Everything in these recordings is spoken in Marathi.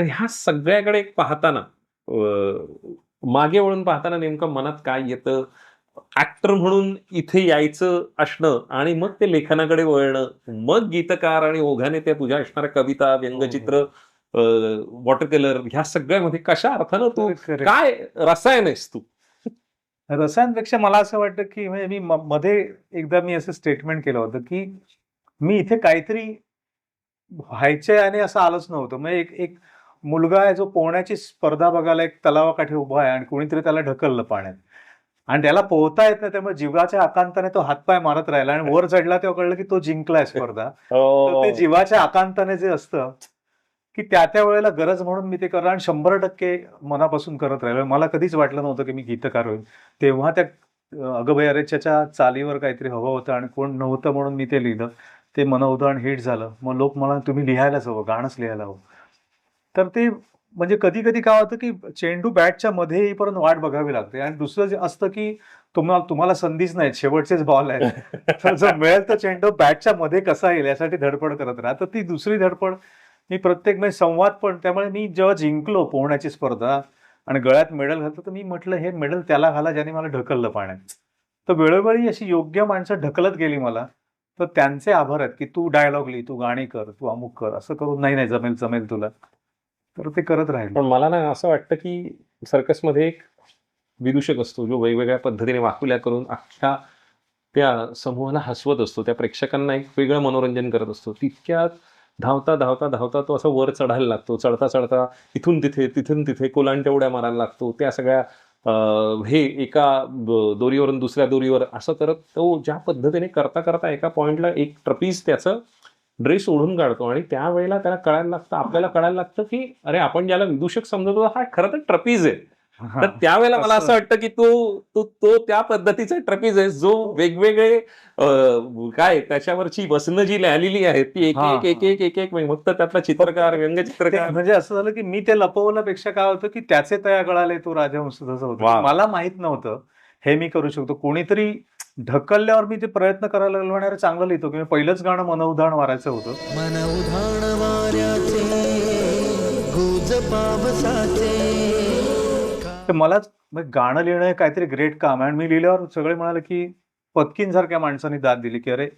तर ह्या सगळ्याकडे पाहताना मागे वळून पाहताना नेमकं मनात काय येतं? ऍक्टर म्हणून इथे यायचं असणं आणि मग ते लेखनाकडे वळणं मग गीतकार आणि ओघाने त्या तुझ्या असणाऱ्या कविता व्यंगचित्र वॉटर कलर ह्या सगळ्यामध्ये कशा अर्थानं तू. काय रसायन आहेस तू? रसायनपेक्षा मला असं वाटतं की म्हणजे मी म- मध्ये एकदा मी असं स्टेटमेंट केलं होतं की मी इथे काहीतरी व्हायचंय आणि असं आलंच नव्हतं. म्हणजे एक एक मुलगा आहे जो पोहण्याची स्पर्धा बघायला एक तलावाकाठी उभा आहे आणि कोणीतरी त्याला ढकललं पाण्यात. आणि त्याला पोहता येत नाही त्यामुळे जीवाच्या आकांताने तो हातपाय मारत राहिला आणि वर चढला तेव्हा कळलं की तो जिंकलाय स्पर्धा. तर ते जीवाच्या आकांताने जे असतं की त्या त्या वेळेला गरज म्हणून मी ते करलं आणि शंभर टक्के मनापासून करत राहिलो. मला कधीच वाटलं नव्हतं की मी गीतकार होईल तेव्हा त्या अं, अगं अरेच्याच्या चालीवर काहीतरी हवं होतं आणि कोण नव्हतं म्हणून मी ते लिहिलं. ते मनोदान हिट झालं. मग लोक मला तुम्ही लिहायलाच हवं गाणंच लिहायला हवं. तर ते म्हणजे कधी कधी काय होतं की चेंडू बॅटच्या मध्ये येईपर्यंत वाट बघावी लागते. आणि दुसरं जे असतं की तुम्हाला तुम्हाला संधीच नाही शेवटचेच बॉल आहेत. तर जर मिळेल तर चेंडू बॅटच्या मध्ये कसा येईल यासाठी धडपड करत राहा. तर ती दुसरी धडपड मी प्रत्येक म्हणजे संवाद पण त्यामुळे मी जेव्हा जिंकलो पोहण्याची स्पर्धा आणि गळ्यात मेडल घालतो तर मी म्हटलं हे मेडल त्याला घाला ज्याने मला ढकललं पाण्यात. तर वेळोवेळी अशी योग्य माणसं ढकलत गेली मला. तर त्यांचे आभार आहेत की तू डायलॉग लिही तू गाणी कर तू अमुक कर असं करून नाही नाही जमेल जमेल तुला. तर ते करत राहील. पण मला ना असं वाटतं की सर्कसमध्ये एक विदूषक असतो जो वेगवेगळ्या पद्धतीने वाकुल्या करून अख्ख्या त्या समूहाला हसवत असतो त्या प्रेक्षकांना एक वेगळं मनोरंजन करत असतो. तितक्यात धावता धावता धावता तो असा वर चढायला लागतो. चढता चढता इथून तिथे तिथून तिथे कोलांट्या उड्या मारायला लागतो. त्या सगळ्या हे एका ब- दोरीवरून दुसऱ्या दोरीवर असं करत तो ज्या पद्धतीने करता करता एका पॉइंटला एक ट्रपीज त्याचं ड्रेस ओढून काढतो आणि त्यावेळेला त्याला कळायला लागतं आपल्याला कळायला लागतं की अरे आपण ज्याला विदूषक समजतो हा खरं तर ट्रपीज आहे. तर त्यावेळेला मला असं वाटतं की तो तो तो त्या पद्धतीचा ट्रपीज आहे. जो वेगवेगळे काय त्याच्यावरची वसनं जी लिहिलेली आहेत ती एक एक एक एक एक एक फक्त त्यातला चित्रकार व्यंगचित्रकार. म्हणजे असं झालं की मी ते लपवण्यापेक्षा काय होतं की त्याचे तया कळाले तो होतं. वा. मला माहीत नव्हतं हे मी करू शकतो. कोणीतरी ढकलल्यावर मी ते प्रयत्न करायला लागलो आणि अरे चांगलं लिहितो की मी पहिलंच गाणं मनउदाहरण मारायचं होतं. मन उधाण वाऱ्याचे गुज पावसाचे. तर मलाच गाणं लिहिणं हे काहीतरी ग्रेट काम आहे. आणि मी लिहिल्यावर सगळे म्हणाले की पत्कीन सारख्या माणसाने दाद दिली की अरे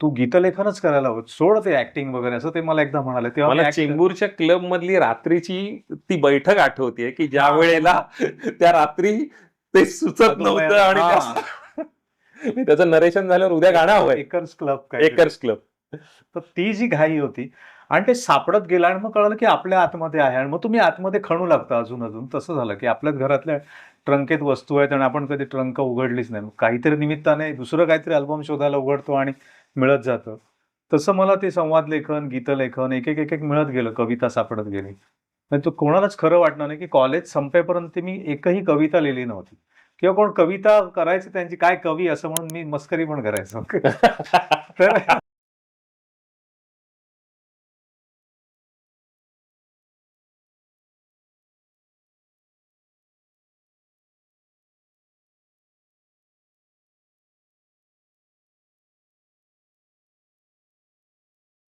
तू गीतलेखनच करायला हवं. सोड ते ऍक्टिंग वगैरे असं ते मला एकदा म्हणाले. तेव्हा मला चेंबूरच्या क्लब मधली रात्रीची ती बैठक आठवतीये की ज्या वेळेला त्या रात्री ते सुचत नव्हतं आणि त्या- त्याचं नरेशन झाल्यावर उद्या गाणं हवंय एकर्स क्लब एकर्स क्लब तर ती जी घाई होती आणि ते सापडत गेलं आणि मग कळलं की आपल्या आतमध्ये आहे आणि मग तुम्ही आतमध्ये खणू लागता अजून अजून. तसं झालं की आपल्याच घरातल्या ट्रंकेत वस्तू आहेत आणि आपण कधी ट्रंक उघडलीच नाही. काहीतरी निमित्ताने दुसरं काहीतरी अल्बम शोधायला उघडतो आणि मिळत जातं. तसं मला ते संवाद लेखन गीतलेखन एक एक एक एक मिळत गेलं कविता सापडत गेली. आणि तो कोणालाच खरं वाटणार नाही की कॉलेज संपेपर्यंत मी एकही कविता लिहिली नव्हती. किंवा कोण कविता करायची त्यांची काय कवी असं म्हणून मी मस्करी पण करायचो. तर